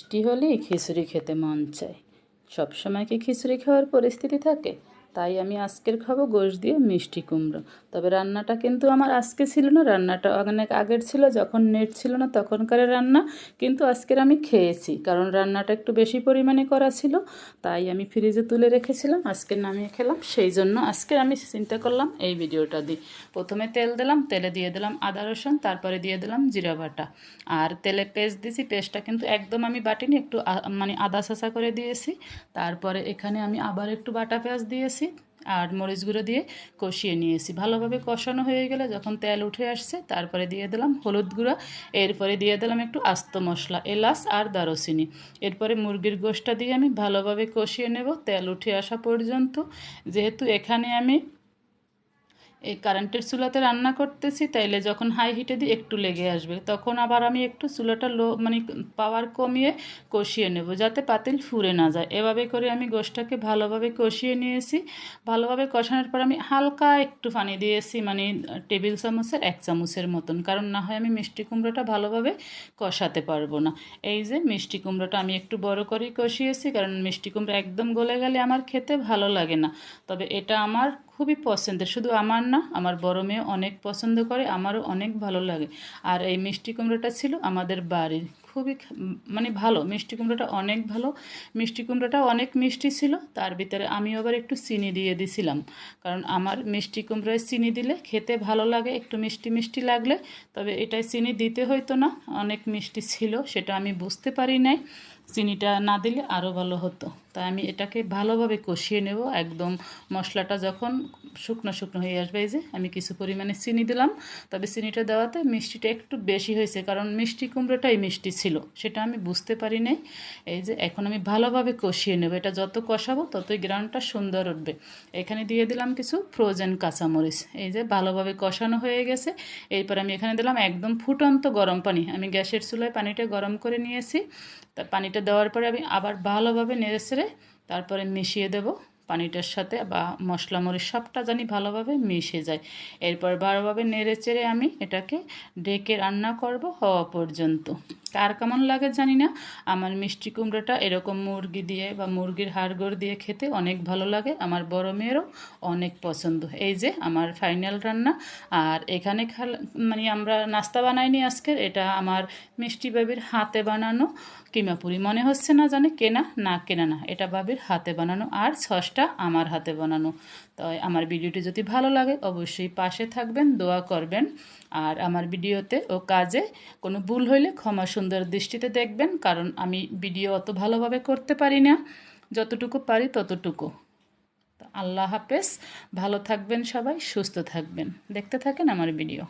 বৃষ্টি হলেই খিচুড়ি খেতে মন চায়। সবসময় কি খিচুড়ি খাওয়ার পরিস্থিতি থাকে? তাই আমি আজকের খাব গোশ দিয়ে মিষ্টি কুমড়ো। তবে রান্নাটা কিন্তু আমার আজকে ছিল না, রান্নাটা অনেক আগের ছিল, যখন নেট ছিল না তখনকার রান্না, কিন্তু আজকের আমি খেয়েছি, কারণ রান্নাটা একটু বেশি পরিমাণে করা ছিল, তাই আমি ফ্রিজে তুলে রেখেছিলাম, আজকে নামিয়ে খেলাম, সেই জন্য আজকে আমি চিন্তা করলাম এই ভিডিওটা দিই। প্রথমে তেল দিলাম, তেলে দিয়ে দিলাম আদা রসুন, তারপরে দিয়ে দিলাম জিরা বাটা। আর তেলে পেস্ট দিয়েছি পেস্টটা কিন্তু একদম আমি বাটিনি, একটু মানে আদা শাসা করে দিয়েছি, তারপরে এখানে আমি আবার একটু বাটা পেঁয়াজ দিয়েছি আর মরিচ গুঁড়ো দিয়ে কষিয়ে নিয়েছি। ভালোভাবে কষানো হয়ে গেলে যখন তেল উঠে আসছে, তারপরে দিয়ে দিলাম হলুদ গুঁড়ো। এরপরে দিয়ে দিলাম একটু আস্ত মশলা, এলাচ আর দারচিনি। এরপরে মুরগির গোষ্ঠটা দিয়ে আমি ভালোভাবে কষিয়ে নেব তেল উঠে আসা পর্যন্ত। যেহেতু এখানে আমি এই কারেন্টের চুলাতে রান্না করতেছি, তাইলে যখন হাই হিটে দিই একটু লেগে আসবে। তখন আবার আমি একটু চুলাটা লো মানে পাওয়ার কমিয়ে কষিয়ে নেব যাতে পাতিল ফুরে না যায়। এভাবে করে আমি গোষ্ঠটাকে ভালোভাবে কষিয়ে নিয়েছি। ভালোভাবে কষানোর পর আমি হালকা একটু পানি দিয়েছি মানে টেবিল চামচের এক চামচের মতন। কারণ না হয় আমি মিষ্টি কুমড়োটা ভালোভাবে কষাতে পারব না। এই যে মিষ্টি কুমড়োটা আমি একটু বড় করেই কষিয়েছি, কারণ মিষ্টি কুমড়ো একদম গলে গেলে আমার খেতে ভালো লাগে না। তবে এটা আমার খুবই পছন্দের। শুধু আমার না, আমার বড় মেয়ে অনেক পছন্দ করে, আমারও অনেক ভালো লাগে। আর এই মিষ্টি কুমড়োটা ছিল আমাদের বাড়ির। খুবই মানে ভালো, মিষ্টি কুমড়োটা অনেক ভালো। মিষ্টি কুমড়োটা অনেক মিষ্টি ছিল, তার ভিতরে আমি আবার একটু চিনি দিয়ে দিছিলাম। কারণ আমার মিষ্টি কুমড়োয় চিনি দিলে খেতে ভালো লাগে, একটু মিষ্টি মিষ্টি লাগলে। তবে এটাই চিনি দিতে হয়তো না, অনেক মিষ্টি ছিল, সেটা আমি বুঝতে পারি নাই। চিনিটা না দিলে আরও ভালো হতো। তাই আমি এটাকে ভালোভাবে কষিয়ে নেব। একদম মশলাটা যখন শুকনো শুকনো হয়ে আসবে, এই যে আমি কিছু পরিমাণে চিনি দিলাম। তবে চিনিটা দেওয়াতে মিষ্টিটা একটু বেশি হয়েছে, কারণ মিষ্টি কুমড়োটাই মিষ্টি ছিল, সেটা আমি বুঝতে পারি নাই। এই যে এখন আমি ভালোভাবে কষিয়ে নেব। এটা যত কষাবো ততই গ্রাউন্ডটা সুন্দর উঠবে। এখানে দিয়ে দিলাম কিছু ফ্রোজেন কাঁচামরিচ। এই যে ভালোভাবে কষানো হয়ে গেছে। এরপর আমি এখানে দিলাম একদম ফুটন্ত গরম পানি। আমি গ্যাসের চুলায় পানিটা গরম করে নিয়েছি। তা পানিটা দেওয়ার পরে আমি আবার ভালোভাবে নেড়ে সেড়ে তারপরে মিশিয়ে দেব পানিটার সাথে বা মশলা মরিচ সবটা জানি ভালোভাবে মিশে যায়। এরপর ভালোভাবে নেড়ে চেড়ে আমি এটাকে ডেকে রান্না করব হওয়া পর্যন্ত। কার কেমন লাগে জানি না। আমার মিষ্টি কুমড়োটা এরকম মুরগি দিয়ে বা মুরগির হাড়গোড় দিয়ে খেতে অনেক ভালো লাগে। আমার বড় মেয়েরও অনেক পছন্দ। এই যে আমার ফাইনাল রান্না। আর এখানে খাল মানে আমরা নাস্তা বানাইনি আজকের। এটা আমার মিষ্টি বাবির হাতে বানানো। কিমাপুরি মনে হচ্ছে না জানে কেনা? না কেনা না। এটা বাবির হাতে বানানো। আর সসটা আমার হাতে বানানো। তাই আমার ভিডিওটি যদি ভালো লাগে অবশ্যই পাশে থাকবেন, দোয়া করবেন। আর আমার ভিডিওতে ও কাজে কোনো ভুল হইলে ক্ষমা সুন্দর দৃষ্টিতে দেখবেন, কারণ আমি ভিডিও অত ভালোভাবে করতে পারি না। যতটুকু পারি ততটুকু। আল্লাহ হাফেজ। ভালো থাকবেন সবাই, সুস্থ থাকবেন। দেখতে থাকেন আমার ভিডিও।